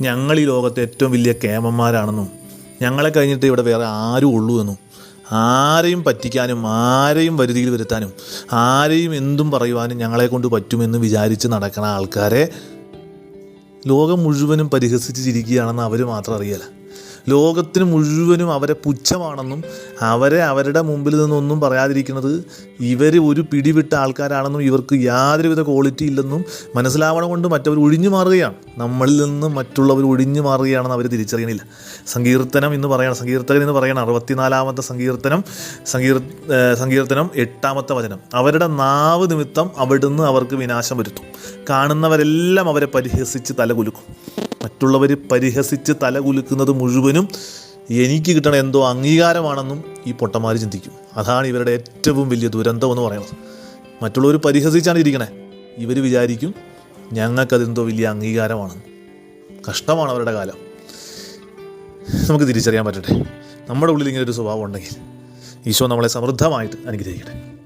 ഞങ്ങൾ ഈ ലോകത്തെ ഏറ്റവും വലിയ കേമന്മാരാണെന്നും ഞങ്ങളെ കഴിഞ്ഞിട്ട് ഇവിടെ വേറെ ആരും ഉള്ളൂ എന്നും ആരെയും പറ്റിക്കാനും ആരെയും വരുതിയിൽ വരുത്താനും ആരെയും എന്തും പറയുവാനും ഞങ്ങളെ കൊണ്ട് പറ്റുമെന്ന് വിചാരിച്ച് നടക്കുന്ന ആൾക്കാരെ ലോകം മുഴുവനും പരിഹസിച്ച് ചിരിക്കുകയാണെന്ന് അവർ മാത്രം അറിയില്ല ലോകത്തിന് മുഴുവനും അവരെ പുച്ഛമാണെന്നും അവരെ അവരുടെ മുമ്പിൽ നിന്നൊന്നും പറയാതിരിക്കുന്നത് ഇവർ ഒരു പിടിവിട്ട ആൾക്കാരാണെന്നും ഇവർക്ക് യാതൊരുവിധ ക്വാളിറ്റി ഇല്ലെന്നും മനസ്സിലാവണം കൊണ്ട് മറ്റവർ ഒഴിഞ്ഞു മാറുകയാണ്. നമ്മളിൽ നിന്ന് മറ്റുള്ളവർ ഒഴിഞ്ഞു മാറുകയാണെന്ന് അവർ തിരിച്ചറിയണില്ല. സങ്കീർത്തനം എന്ന് പറയണം. സങ്കീർത്തകൻ എന്ന് പറയണം അറുപത്തിനാലാമത്തെ സങ്കീർത്തനം. സങ്കീർ സങ്കീർത്തനം എട്ടാമത്തെ വചനം. അവരുടെ നാവ് നിമിത്തം അവിടുന്ന് അവർക്ക് വിനാശം വരുത്തും. കാണുന്നവരെല്ലാം അവരെ പരിഹസിച്ച് തലകുലുക്കും. മറ്റുള്ളവർ പരിഹസിച്ച് തലകുലുക്കുന്നത് മുഴുവനും എനിക്ക് കിട്ടണ എന്തോ അംഗീകാരമാണെന്നും ഈ പൊട്ടന്മാർ ചിന്തിക്കും. അതാണ് ഇവരുടെ ഏറ്റവും വലിയ ദുരന്തം എന്ന് പറയുന്നത്. മറ്റുള്ളവർ പരിഹസിച്ചാണ് ഇരിക്കണേ. ഇവർ വിചാരിക്കും ഞങ്ങൾക്കതെന്തോ വലിയ അംഗീകാരമാണെന്ന്. കഷ്ടമാണ് അവരുടെ കാലം. നമുക്ക് തിരിച്ചറിയാൻ പറ്റട്ടെ. നമ്മുടെ ഉള്ളിൽ ഇങ്ങനെ ഒരു സ്വഭാവം ഉണ്ടെങ്കിൽ ഈശോ നമ്മളെ സമൃദ്ധമായിട്ട് അനുഗ്രഹിക്കട്ടെ.